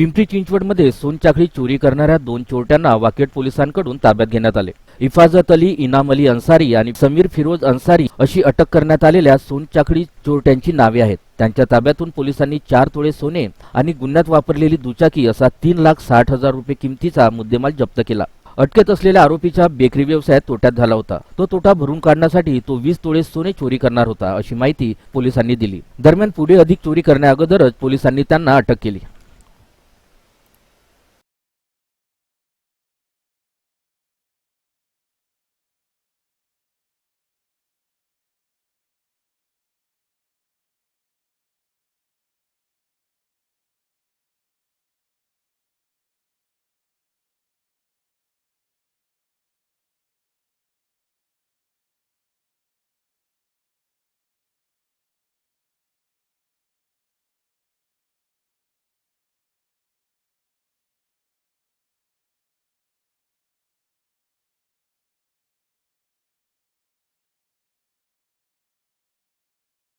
पिंपरी चिंचवडमध्ये सोनचाकळी चोरी करणाऱ्या दोन चोरट्यांना वाकेट पोलिसांकडून ताब्यात घेण्यात आले. इफाजत अली इनाम अली अन्सारी आणि समीर फिरोज अन्सारी अशी अटक करण्यात आलेल्या सोनचाकळी चोरट्यांची नावे आहेत. त्यांच्या ताब्यातून पोलिसांनी चार तोळे सोने आणि गुन्ह्यात वापरलेली दुचाकी असा तीन लाख साठ हजार रुपये किमतीचा मुद्देमाल जप्त केला. अटकेत असलेल्या आरोपीच्या बेकरी व्यवसायात तोट्यात झाला होता. तो तोटा भरून काढण्यासाठी तो वीस तोळे सोने चोरी करणार होता अशी माहिती पोलिसांनी दिली. दरम्यान पुढे अधिक चोरी करण्याअगोदरच पोलिसांनी त्यांना अटक केली.